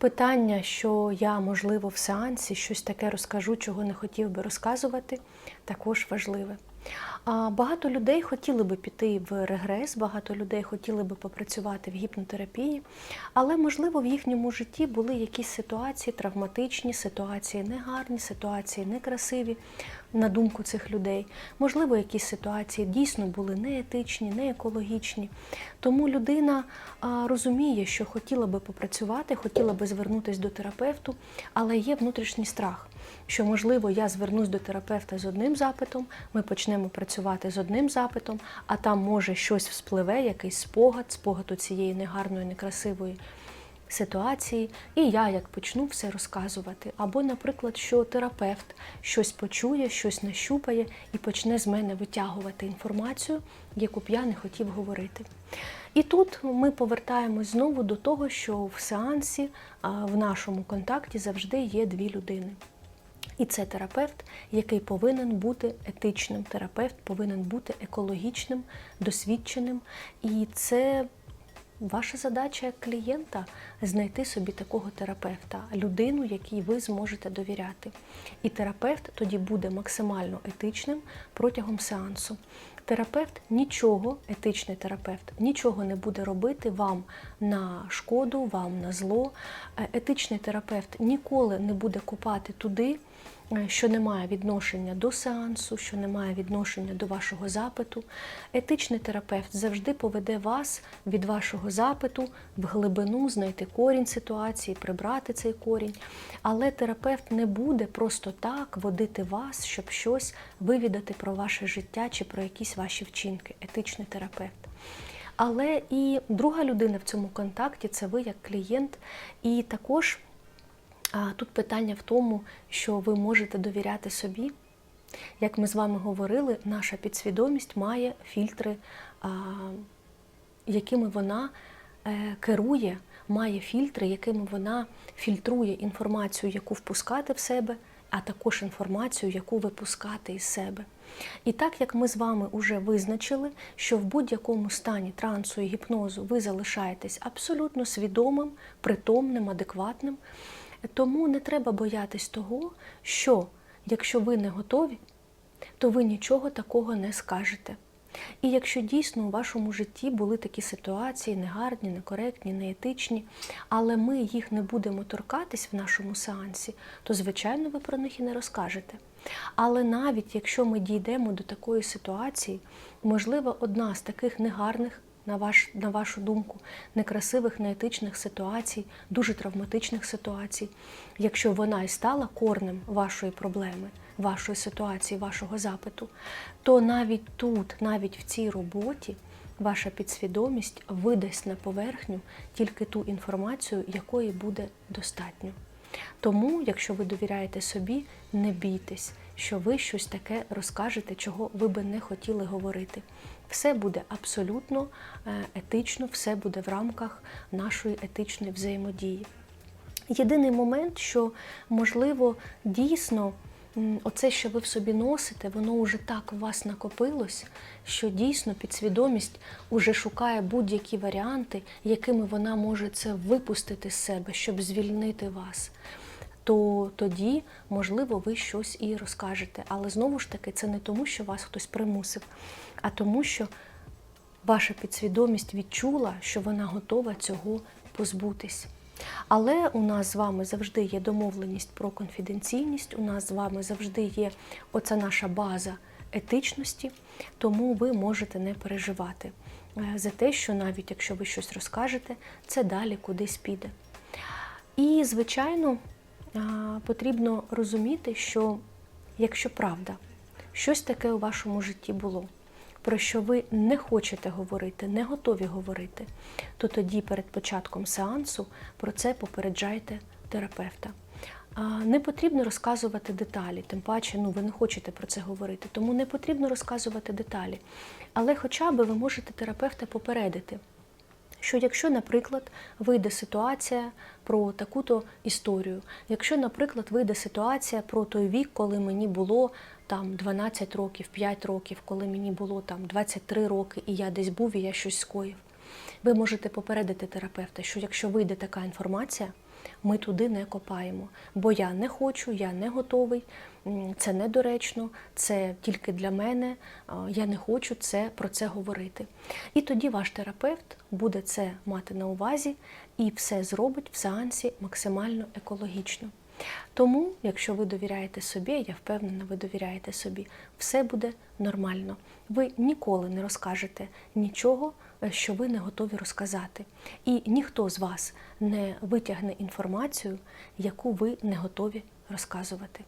Питання, що я, можливо, в сеансі щось таке розкажу, чого не хотів би розказувати, також важливе. Багато людей хотіли би піти в регрес, багато людей хотіли би попрацювати в гіпнотерапії, але, можливо, в їхньому житті були якісь ситуації травматичні, ситуації негарні, ситуації некрасиві, на думку цих людей. Можливо, якісь ситуації дійсно були неетичні, не екологічні. Тому людина розуміє, що хотіла би попрацювати, хотіла би звернутися до терапевту, але є внутрішній страх, що, можливо, я звернусь до терапевта з одним запитом, ми почнемо працювати з одним запитом, а там може щось вспливе, якийсь спогад, спогад у цієї негарної, некрасивої ситуації, і я як почну все розказувати. Або, наприклад, що терапевт щось почує, щось нащупає і почне з мене витягувати інформацію, яку б я не хотів говорити. І тут ми повертаємось знову до того, що в сеансі, в нашому контакті завжди є дві людини. І це терапевт, який повинен бути етичним. Терапевт повинен бути екологічним, досвідченим. І це ваша задача як клієнта знайти собі такого терапевта, людину, якій ви зможете довіряти. І терапевт тоді буде максимально етичним протягом сеансу. Терапевт нічого, етичний терапевт, нічого не буде робити вам на шкоду, вам на зло. Е, Етичний терапевт ніколи не буде купати туди, що не має відношення до сеансу, що не має відношення до вашого запиту. Етичний терапевт завжди поведе вас від вашого запиту в глибину, знайти корінь ситуації, прибрати цей корінь. Але терапевт не буде просто так водити вас, щоб щось вивідати про ваше життя чи про якісь ваші вчинки. Етичний терапевт. Але і друга людина в цьому контакті це ви як клієнт. І також а, тут питання в тому, що ви можете довіряти собі. Як ми з вами говорили, наша підсвідомість має фільтри, якими вона е, керує, має фільтри, якими вона фільтрує інформацію, яку впускати в себе, а також інформацію, яку випускати із себе. І так як ми з вами вже визначили, що в будь-якому стані трансу і гіпнозу ви залишаєтесь абсолютно свідомим, притомним, адекватним, тому не треба боятись того, що якщо ви не готові, то ви нічого такого не скажете. І якщо дійсно у вашому житті були такі ситуації негарні, некоректні, неетичні, але ми їх не будемо торкатись в нашому сеансі, то, звичайно, ви про них і не розкажете. Але навіть якщо ми дійдемо до такої ситуації, можливо, одна з таких негарних, на, ваш, на вашу думку, некрасивих, неетичних ситуацій, дуже травматичних ситуацій, якщо вона і стала корнем вашої проблеми, вашої ситуації, вашого запиту, то навіть тут, навіть в цій роботі, ваша підсвідомість видасть на поверхню тільки ту інформацію, якої буде достатньо. Тому, якщо ви довіряєте собі, не бійтесь, що ви щось таке розкажете, чого ви би не хотіли говорити. Все буде абсолютно е, етично, все буде в рамках нашої етичної взаємодії. Єдиний момент, що можливо дійсно оце, що ви в собі носите, воно вже так у вас накопилось, що дійсно підсвідомість уже шукає будь-які варіанти, якими вона може це випустити з себе, щоб звільнити вас. То тоді, можливо, ви щось і розкажете. Але знову ж таки, це не тому, що вас хтось примусив, а тому, що ваша підсвідомість відчула, що вона готова цього позбутись. Але у нас з вами завжди є домовленість про конфіденційність, у нас з вами завжди є оця наша база етичності, тому ви можете не переживати е, за те, що навіть якщо ви щось розкажете, це далі кудись піде. І, звичайно, потрібно розуміти, що якщо правда, щось таке у вашому житті було, про що ви не хочете говорити, не готові говорити, то тоді перед початком сеансу про це попереджайте терапевта. Не потрібно розказувати деталі, тим паче, ну ви не хочете про це говорити, тому не потрібно розказувати деталі. Але хоча б ви можете терапевта попередити що якщо, наприклад, вийде ситуація про таку-то історію, якщо, наприклад, вийде ситуація про той вік, коли мені було там 12 років, 5 років, коли мені було там 23 роки, і я десь був, і я щось скоїв, ви можете попередити терапевта, що якщо вийде така інформація, ми туди не копаємо. Бо я не хочу, я не готовий, це недоречно, це тільки для мене, я не хочу це, про це говорити. І тоді ваш терапевт буде це мати на увазі і все зробить в сеансі максимально екологічно. Тому, якщо ви довіряєте собі, я впевнена, ви довіряєте собі, все буде нормально. Ви ніколи не розкажете нічого, е, що ви не готові розказати. І ніхто з вас не витягне інформацію, яку ви не готові розказувати.